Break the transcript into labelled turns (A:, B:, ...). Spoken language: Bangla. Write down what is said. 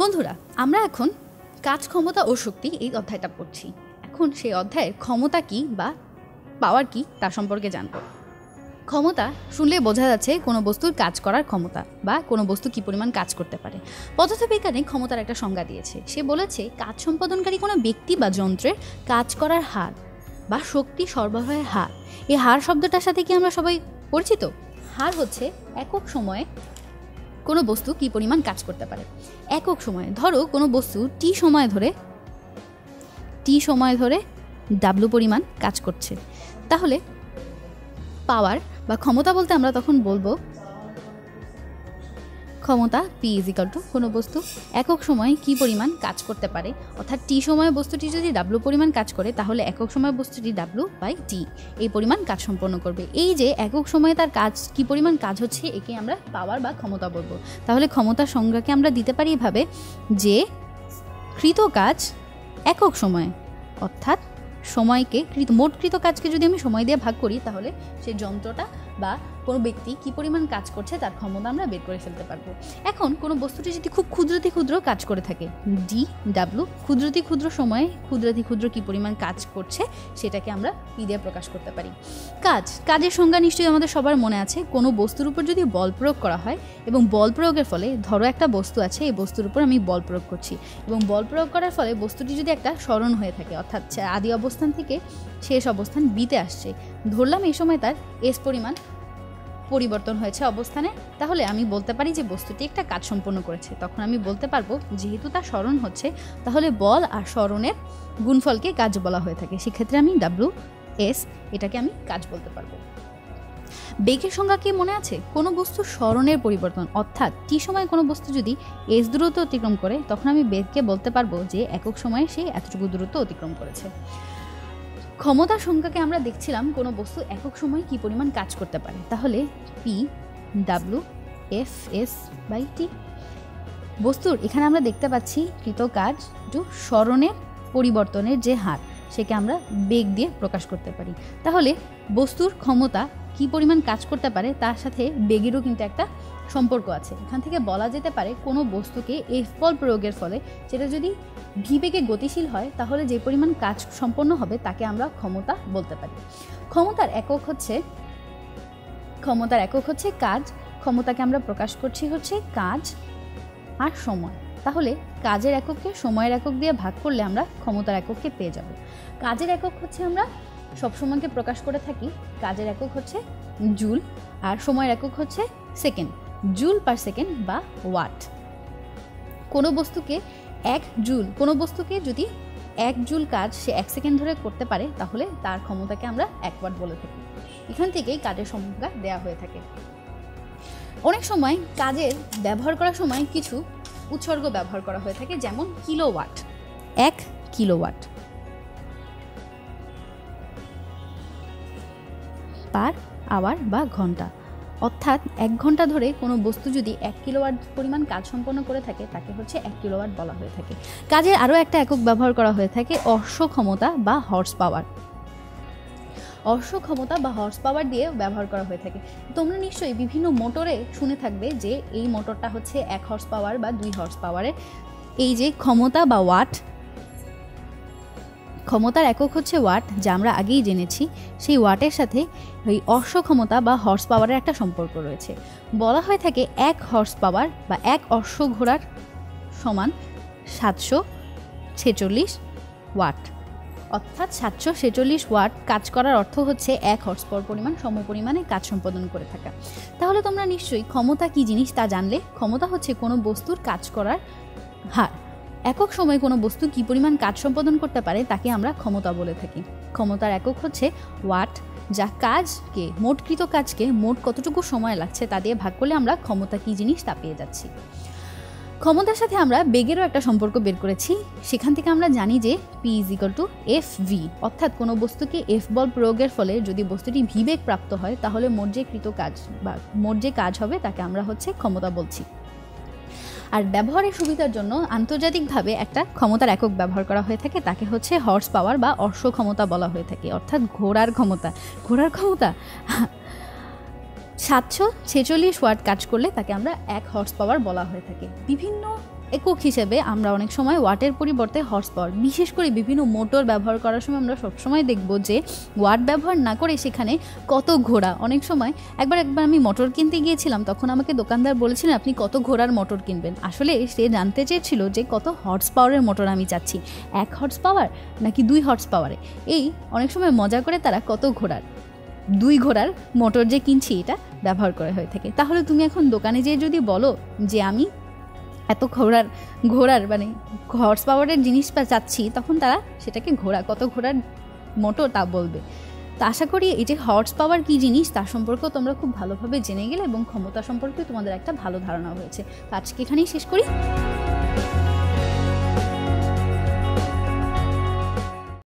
A: বন্ধুরা, আমরা এখন কাজ ক্ষমতা ও শক্তি এই অধ্যায়টা পড়ছি। এখন সেই অধ্যায়ের ক্ষমতা কি বা পাওয়ার কি তা সম্পর্কে জানব। ক্ষমতা শুনলে বোঝা যাচ্ছে কোনো বস্তুর কাজ করার ক্ষমতা বা কোনো বস্তু কী পরিমাণ কাজ করতে পারে। পদার্থবিজ্ঞানে ক্ষমতার একটা সংজ্ঞা দিয়েছে। সে বলেছে, কাজ সম্পাদনকারী কোনো ব্যক্তি বা যন্ত্রের কাজ করার হার বা শক্তি সরবরাহের হার। এই হার শব্দটার সাথে কি আমরা সবাই পরিচিত? হার হচ্ছে একক সময়ে কোনো বস্তু কি পরিমাণ কাজ করতে পারে? একক সময়ে, ধরো কোনো বস্তু টি সময় ধরে টি সময় ধরে ডাব্লু পরিমাণ কাজ করছে। তাহলে পাওয়ার বা ক্ষমতা বলতে আমরা তখন বলব ক্ষমতা পি ইজিক্যাল টু কোনো বস্তু, একক সময়ে কি পরিমাণ কাজ করতে পারে? অর্থাৎ টি সময়ে বস্তুটি যদি ডাব্লু পরিমাণ কাজ করে, তাহলে একক সময় বস্তুটি ডাব্লু বাই টি এই পরিমাণ কাজ সম্পন্ন করবে। এই যে একক সময়ে তার কাজ, কি পরিমাণ কাজ হচ্ছে, একে আমরা পাওয়ার বা ক্ষমতা বলব। তাহলে ক্ষমতার সংজ্ঞাকে আমরা দিতে পারি এভাবে যে কৃত কাজ একক সময়ে, অর্থাৎ সময়কে কৃত মোটকৃত কাজকে যদি আমি সময় দিয়ে ভাগ করি, তাহলে সেই যন্ত্রটা বা কোনো ব্যক্তি কি পরিমাণ কাজ করছে তার ক্ষমতা আমরা বের করে ফেলতে পারব। এখন কোনো বস্তুটি যদি খুব ক্ষুদ্রতি ক্ষুদ্র কাজ করে থাকে ডি ডাব্লু ক্ষুদ্রতি ক্ষুদ্র সময়ে ক্ষুদ্রতি ক্ষুদ্র কি পরিমাণ কাজ করছে সেটাকে আমরা পি প্রকাশ করতে পারি। কাজ, কাজের সংজ্ঞা নিশ্চয়ই আমাদের সবার মনে আছে। কোনো বস্তুর উপর যদি বল প্রয়োগ করা হয় এবং বল প্রয়োগের ফলে ধরো একটা বস্তু আছে, এই বস্তুর উপর আমি বল প্রয়োগ করছি। এবং বল প্রয়োগ করার ফলে বস্তুটি যদি একটা স্মরণ হয়ে থাকে, অর্থাৎ আদি অবস্থান থেকে শেষ অবস্থান বিতে আসছে, ধরলাম এই সময় তার এস পরিমাণ পরিবর্তন হয়েছে অবস্থানে, তাহলে আমি বলতে পারি যে বস্তুটি একটা কাজ সম্পন্ন করেছে। তখন আমি বলতে পারব, যেহেতু তার স্মরণ হচ্ছে, তাহলে বল আর স্মরণের গুণফলকে কাজ বলা হয়ে থাকে। সেক্ষেত্রে আমি ডাব্লু এস এটাকে আমি কাজ বলতে পারব। বেগের সংজ্ঞা কি মনে আছে? কোনো বস্তু স্মরণের পরিবর্তন, অর্থাৎ টি সময় কোনো বস্তু যদি এস দূরত্ব অতিক্রম করে, তখন আমি বেগকে বলতে পারব যে একক সময়ে সে এতটুকু দূরত্ব অতিক্রম করেছে। ক্ষমতার সংখ্যাকে আমরা দেখছিলাম কোনো বস্তু একক সময়ে কি পরিমাণ কাজ করতে পারে। তাহলে P W F S by T বস্তুর এখানে আমরা দেখতে পাচ্ছি কৃত কাজ টু স্মরণের পরিবর্তনের যে হার, সেকে আমরা বেগ দিয়ে প্রকাশ করতে পারি। তাহলে বস্তুর ক্ষমতা কি পরিমাণ কাজ করতে পারে, তার সাথে বেগেরও কিন্তু একটা সম্পর্ক আছে। এখান থেকে বলা যেতে পারে কোনো বস্তুকে এফ বল প্রয়োগের ফলে সেটা যদি ভিবেগে গতিশীল হয়, তাহলে যে পরিমাণ কাজ সম্পন্ন হবে তাকে আমরা ক্ষমতা বলতে পারি। ক্ষমতার একক হচ্ছে, ক্ষমতার একক হচ্ছে কাজ। ক্ষমতাকে আমরা প্রকাশ করছি হচ্ছে কাজ আর সময়। তাহলে কাজের একককে সময়ের একক দিয়ে ভাগ করলে আমরা ক্ষমতার একককে পেয়ে যাব। কাজের একক হচ্ছে আমরা সবসময়কে প্রকাশ করে থাকি। কাজের একক হচ্ছে জুল আর সময়ের একক হচ্ছে সেকেন্ড। জুল পার সেকেন্ড বা ওয়াট। কোনো বস্তুকে এক জুল, কোনো বস্তুকে যদি এক জুল কাজ সে এক সেকেন্ড ধরে করতে পারে, তাহলে তার ক্ষমতাকে আমরা এক ওয়াট বলে থাকি। এখান থেকেই কাজের সংজ্ঞা দেওয়া হয়ে থাকে। অনেক সময় কাজের ব্যবহার করার সময় কিছু উৎসর্গ ব্যবহার করা হয়ে থাকে, যেমন কিলোওয়াট। এক কিলোওয়াট পার আওয়ার বা ঘণ্টা। অর্থাৎ এক ঘণ্টা ধরে কোনো বস্তু যদি এক কিলোওয়াট পরিমাণ কাজ সম্পন্ন করে থাকে, তাকে হচ্ছে এক কিলোওয়াট বলা হয়ে থাকে। কাজের আরও একটা একক ব্যবহার করা হয়ে থাকে অশ্ব ক্ষমতা বা হর্স পাওয়ার অশ্ব ক্ষমতা বা হর্স পাওয়ার দিয়ে ব্যবহার করা হয়ে থাকে। তোমরা নিশ্চয়ই বিভিন্ন মোটরে শুনে থাকবে যে এই মোটরটা হচ্ছে এক হর্স পাওয়ার বা দুই হর্স পাওয়ারের এই যে ক্ষমতা বা ওয়াট ক্ষমতার একক হচ্ছে ওয়াট, যা আমরা আগেই জেনেছি। সেই ওয়াটের সাথে ওই অশ্ব ক্ষমতা বা হর্স পাওয়ারের একটা সম্পর্ক রয়েছে। বলা হয়ে থাকে এক হর্স পাওয়ার বা এক অশ্ব ঘোড়ার সমান সাতশো ছেচল্লিশ ওয়াট। অর্থাৎ সাতশো ছেচল্লিশ ওয়াট কাজ করার অর্থ হচ্ছে এক হর্স পাওয়ার পরিমাণ সম পরিমাণে কাজ সম্পাদন করে থাকা। তাহলে তোমরা নিশ্চয়ই ক্ষমতা কি জিনিস তা জানলে? ক্ষমতা হচ্ছে কোনো বস্তুর কাজ করার হার। একক সময়ে কোনো বস্তু কী পরিমাণ কাজ সম্পাদন করতে পারে তাকে আমরা ক্ষমতা বলে থাকি। ক্ষমতার একক হচ্ছে ওয়াট, যা কাজকে, মোটকৃত কাজকে মোট কতটুকু সময় লাগছে তা দিয়ে ভাগ করলে আমরা ক্ষমতা কী জিনিস তা পেয়ে যাচ্ছি। ক্ষমতার সাথে আমরা বেগেরও একটা সম্পর্ক বের করেছি। সেখান থেকে আমরা জানি যে P is equal to F V অর্থাৎ কোনো বস্তুকে এফ বল প্রয়োগের ফলে যদি বস্তুটি ভি বেগ প্রাপ্ত হয়, তাহলে মোট যে কৃত কাজ বা মোট যে কাজ হবে তাকে আমরা হচ্ছে ক্ষমতা বলছি। আর ব্যবহারের সুবিধার জন্য আন্তর্জাতিকভাবে একটা ক্ষমতার একক ব্যবহার করা হয়ে থাকে। তাকে হচ্ছে হর্স পাওয়ার বা অশ্ব ক্ষমতা বলা হয়ে থাকে। অর্থাৎ ঘোড়ার ক্ষমতা। ঘোড়ার ক্ষমতা? সাতশো ছেচল্লিশ ওয়াট কাজ করলে তাকে আমরা এক হর্স পাওয়ার বলা হয়ে থাকে। বিভিন্ন একক হিসেবে আমরা অনেক সময় ওয়াটের পরিবর্তে হর্স পাওয়ার বিশেষ করে বিভিন্ন মোটর ব্যবহার করার সময় আমরা সবসময় দেখব যে ওয়াট ব্যবহার না করে সেখানে কত ঘোড়া। অনেক সময় একবার একবার আমি মোটর কিনতে গিয়েছিলাম, তখন আমাকে দোকানদার বলেছিলেন, আপনি কত ঘোড়ার মোটর কিনবেন? আসলে সে জানতে চেয়েছিল যে কত হর্স পাওয়ারের মোটর আমি চাচ্ছি। এক হর্স পাওয়ার নাকি দুই হর্স পাওয়ারে এই অনেক সময় মজা করে তারা কত ঘোড়ার। দুই ঘোড়ার মোটর যে কিনছি, এটা ব্যবহার করা হয়ে থাকে। তাহলে তুমি এখন দোকানে যেয়ে যদি বলো যে আমি এত ঘোড়ার ঘোড়ার মানে হর্স পাওয়ারের জিনিস চাচ্ছি, তখন তারা সেটাকে ঘোড়া, কত ঘোড়ার মোটর তা বলবে। তা আশা করি এই যে হর্স পাওয়ার কী জিনিস তার সম্পর্কেও তোমরা খুব ভালোভাবে জেনে গেলে এবং ক্ষমতা সম্পর্কে তোমাদের একটা ভালো ধারণা হয়েছে তো আজকে এখানেই শেষ করি।